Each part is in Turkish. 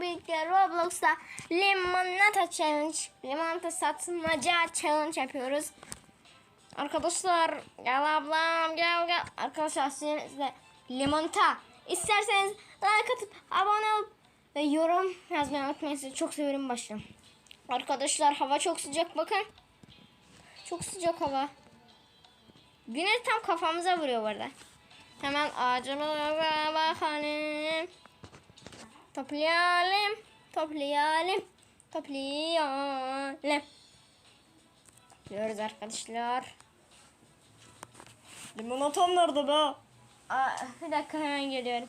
birlikte Roblox'ta limonata challenge, limonata satmaca challenge yapıyoruz. Arkadaşlar gel ablam gel gel. Arkadaşlar size limonata isterseniz like atıp abone olup ve yorum yazmayı unutmayın. Sizi çok severim başlayalım. Arkadaşlar hava çok sıcak bakın. Çok sıcak hava. Güneş tam kafamıza vuruyor bu arada. Hemen ağacımıza bakalım. Toplayalım. Toplayalım. Toplayalım. Topluyoruz arkadaşlar. Limonatam nerede be? Aa, bir dakika hemen geliyorum.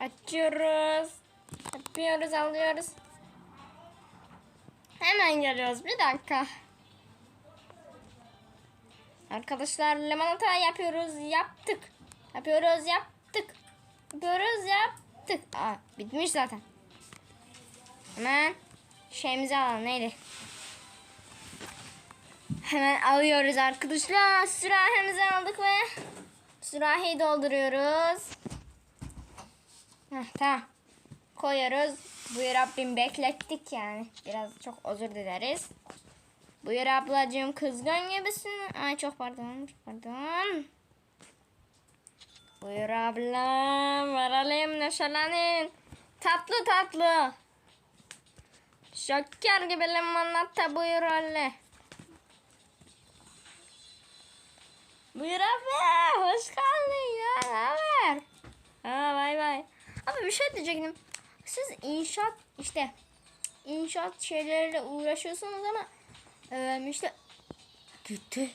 Açıyoruz. Yapıyoruz, alıyoruz. Hemen geliyoruz. Bir dakika. Arkadaşlar limonata yapıyoruz. Yaptık. Yapıyoruz, yaptık. Yapıyoruz, yaptık. Aa, bitmiş zaten. Hemen şeyimizi alalım. Neydi? Hemen alıyoruz arkadaşlar. Sürahimizi aldık ve sürahiyi dolduruyoruz. Heh, tamam. Koyuyoruz. Buyur Rabbim beklettik yani. Biraz çok özür dileriz. Buyur ablacığım kızgın gibisin. Ay çok pardon. Çok pardon. Buyur ablam. Varalım neşelenin. Tatlı tatlı. Şeker gibi limonata buyur öyle. Buyur abi. Hoş geldin ya. Ne haber? Ha bay bay. Abi bir şey diyecektim. Siz inşaat işte inşaat şeyleriyle uğraşıyorsunuz ama e, işte gitti.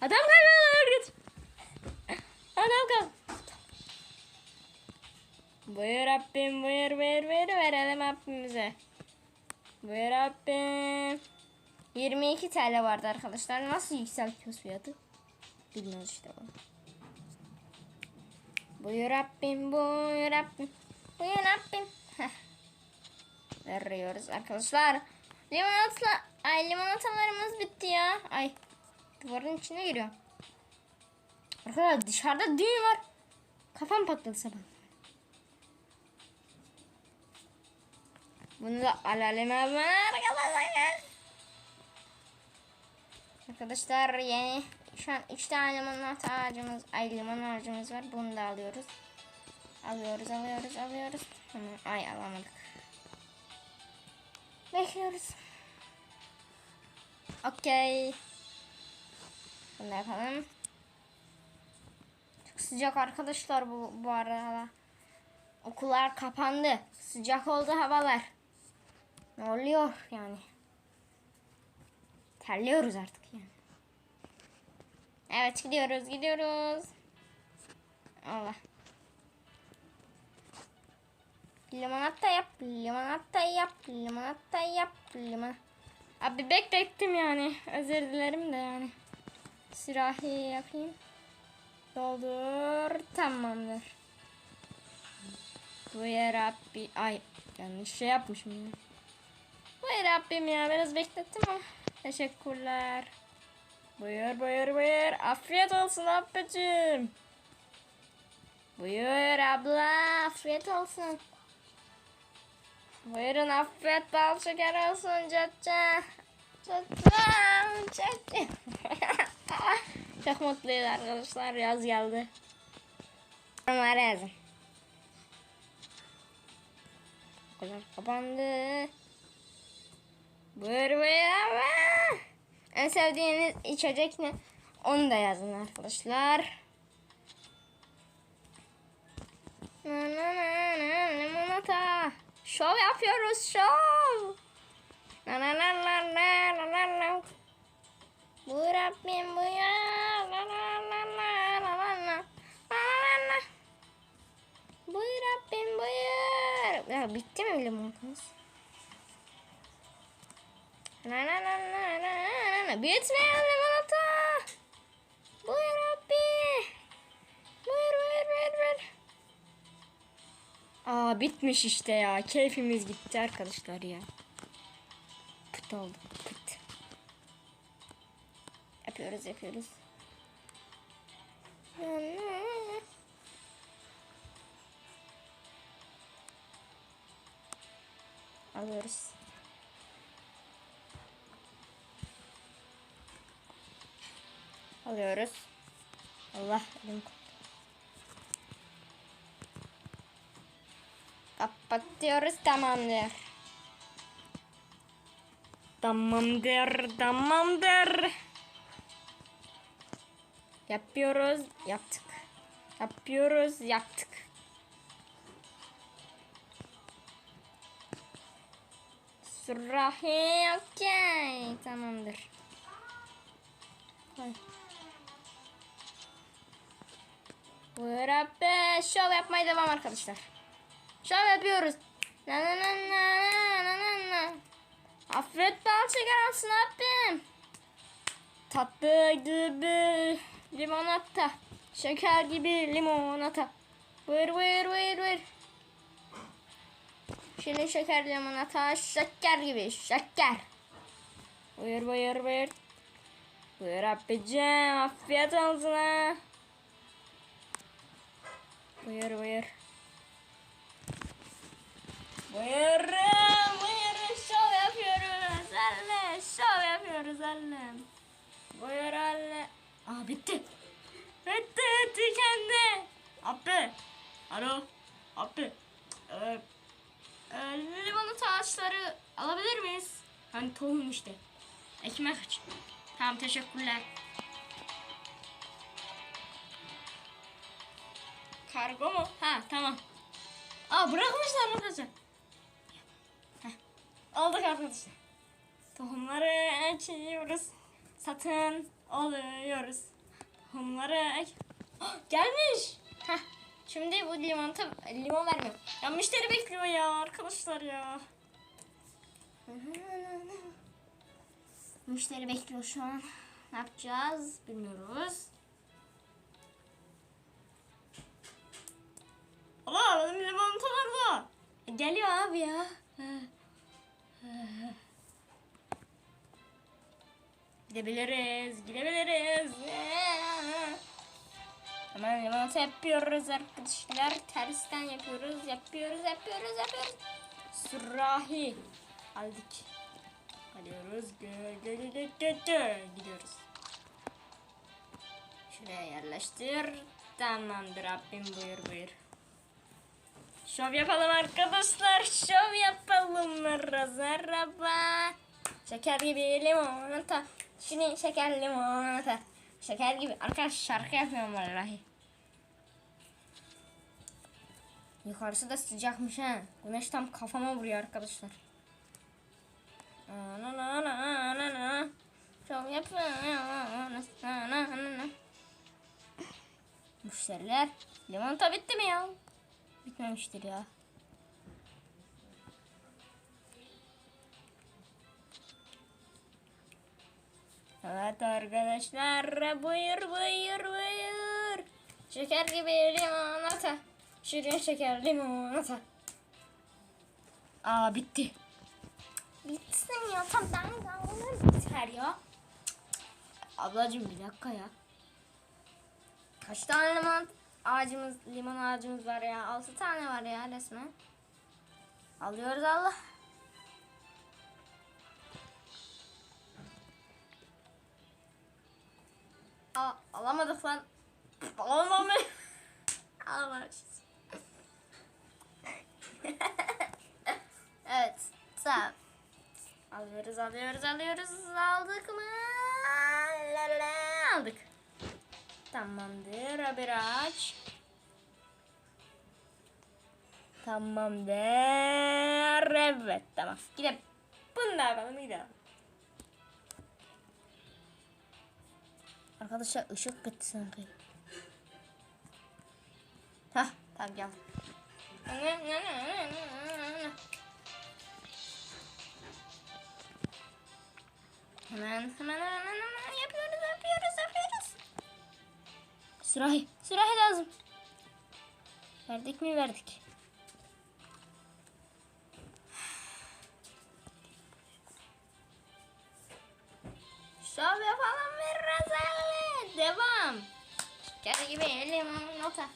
Adam kayboldu git. Adam kayboldu. Buyur Rabbim buyur buyur buyur verelim Rabbimize. Buyur Rabbim. 22 TL vardı arkadaşlar. Nasıl yükseltiyoruz fiyatı? Bilmiyoruz işte bunu. Buyur Rabbim, buyur Rabbim, buyur Rabbim. Veriyoruz arkadaşlar. Limonata, ay limonatalarımız bitti ya. Ay duvarın içine giriyor. Arkadaşlar dışarıda düğün var. Kafam patladı sabah. Bunu da alalım arkadaşlar. Arkadaşlar yeni şu an 3 tane limonata ağacımız, ay limon ağacımız var. Bunu da alıyoruz. Alıyoruz, alıyoruz, alıyoruz. Ay alamadık. Bekliyoruz. Okey. Bunu da yapalım. Çok sıcak arkadaşlar bu, bu arada. Okullar kapandı. Sıcak oldu havalar. Ne oluyor yani? Terliyoruz artık yani. Evet gidiyoruz gidiyoruz. Allah. Limonata yap, limonata yap, limonata yap, limon. Abi beklettim yani. Özür dilerim de yani. Sürahi yapayım. Doldur. Tamamdır. Buyur Rabbi. Ay yanlış şey yapmışım ya. Buyur Rabbim ya biraz beklettim ama. Teşekkürler. Buyur buyur buyur. Afiyet olsun ablacığım. Buyur abla. Afiyet olsun. Buyurun afiyet bal şeker olsun caca. Caca. Caca. Çok mutluyuz arkadaşlar. Yaz geldi. Yorumlara yazın. Okullar kapandı. Buyur buyur abla. En sevdiğiniz içecek ne? Onu da yazın arkadaşlar. Na na na na limonata. Şov yapıyoruz şov. Na na na na na na na na. Buyur Rabbim na na na na na na. Na na na. Buyur Rabbim buyur. Ya bitti mi limonatamız? Na na na na na na na. Bitmeyen limonata. Aa bitmiş işte ya. Keyfimiz gitti arkadaşlar ya. Pıt oldu. Pıt. yapıyoruz yapıyoruz. Alıyoruz. Alıyoruz. Allah elim koptu. Kapatıyoruz tamamdır. Tamamdır, tamamdır. Yapıyoruz, yaptık. Yapıyoruz, yaptık. Sırahi, okey. Tamamdır. Abi. Şov yapmaya devam arkadaşlar. Şov yapıyoruz. Na na na na na na na. Affet bal şeker alsın abim. Tatlı gibi limonata. Şeker gibi limonata. Buyur buyur buyur buyur. Şimdi şeker limonata şeker gibi şeker. Buyur buyur buyur. Buyur abicim afiyet olsun ha. Buyur buyur. Buyurun buyurun şov yapıyoruz anne şov yapıyoruz annem. Buyur anne. Aa bitti. Bitti tükendi. Abi. Alo. Abi. Ee, e, limonata ağaçları alabilir miyiz? Hani tohum işte. Ekmek için. Tamam teşekkürler. Kargo mu? Ha tamam. Aa bırakmışlar arkadaşlar. Aldık arkadaşlar. Tohumları ekiyoruz. Satın alıyoruz. Tohumları ek... Ah, gelmiş. Heh, şimdi bu limonata limon vermiyor. Ya müşteri bekliyor ya arkadaşlar ya. Müşteri bekliyor şu an. Ne yapacağız bilmiyoruz. Allah benim limonatalar. E, Geliyor abi ya. Gidebiliriz, gidebiliriz. Hemen limonata yapıyoruz arkadaşlar. Tersten yapıyoruz, yapıyoruz, yapıyoruz, yapıyoruz. Sürahi aldık. Gö. gidiyoruz. Şuraya yerleştir. Tamamdır Rabbim buyur buyur. Şov yapalım arkadaşlar. Şov yapalım. Razaraba. Şeker gibi limonata. Şimdi şeker limonata. Şeker gibi. Arkadaş şarkı yapıyorum vallahi. Yukarısı da sıcakmış ha. Güneş tam kafama vuruyor arkadaşlar. Na na na na na. Şov yapıyorum. Müşteriler. Limonata bitti mi ya? Bitmemiştir ya. Evet arkadaşlar buyur buyur buyur. Şeker gibi limonata. Şirin şeker limonata. Aa bitti. Bitsin ya tamam ben biter ya. Ablacığım bir dakika ya. Kaç tane limon ağacımız, limon ağacımız var ya? 6 tane var ya resmen. Alıyoruz Allah. Aa, alamadık lan. Alamamış. Evet. Tamam. Alıyoruz, alıyoruz, alıyoruz. Aldık mı? Aldık. Tamamdır. Haber aç. Tamamdır. Evet tamam. Gidelim. Bunu da yapalım gidelim. Arkadaşlar ışık gitti sanki. Hah tamam gel. Hemen hemen hemen hemen Sürahi. Sürahi lazım. Verdik mi verdik. Şov yapalım biraz elle. Devam. Şeker gibi limonata.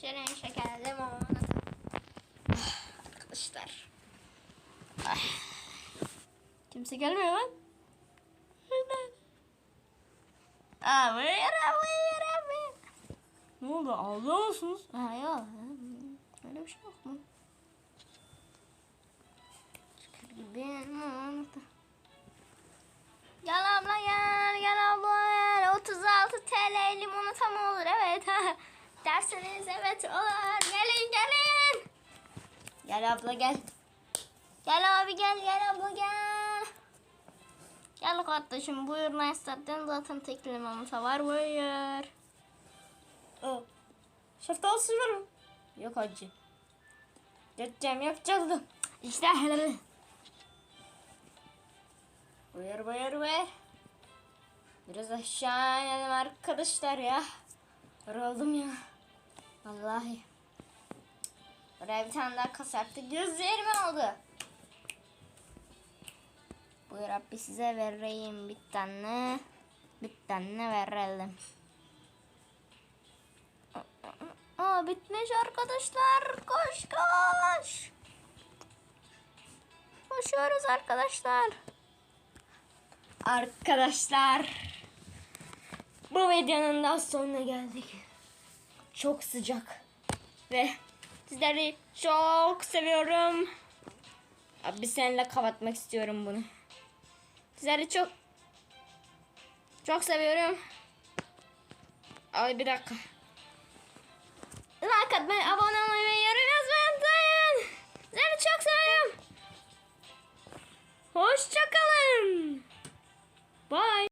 Şirin şeker limonata. Ah, Arkadaşlar. Ah. Kimse gelmiyor lan. Aa, abi, buyur abi. Ne oldu? Ağlıyor musunuz? Ha yok. Öyle bir şey yok mu? Şeker gibi. Gel abla gel, gel abla gel. 36 TL limonata mı olur? Evet. Derseniz evet olur. Gelin gelin. Gel abla gel. Gel abi gel, gel abla gel. Gel kardeşim buyur Neslihat'ten zaten tek limonata var buyur. Oh. Şeftali severim. Yok acı. Geçeceğim yapacaktım. İşte helal. Buyur buyur buyur. Biraz aşağı inelim arkadaşlar ya. Yoruldum ya. Vallahi. Buraya bir tane daha kas yaptı. Gözlerim oldu. Buyur abi size vereyim bir tane. Bir tane verelim. Aa bitmiş arkadaşlar. Koş koş. Koşuyoruz arkadaşlar. Arkadaşlar. Bu videonun da sonuna geldik. Çok sıcak. Ve sizleri çok seviyorum. Abi seninle kapatmak istiyorum bunu. Sizleri çok çok seviyorum. Ay bir dakika. Like atmayı, abone olmayı ve yorum yazmayı unutmayın. Sizleri çok seviyorum. Hoşçakalın. Bye.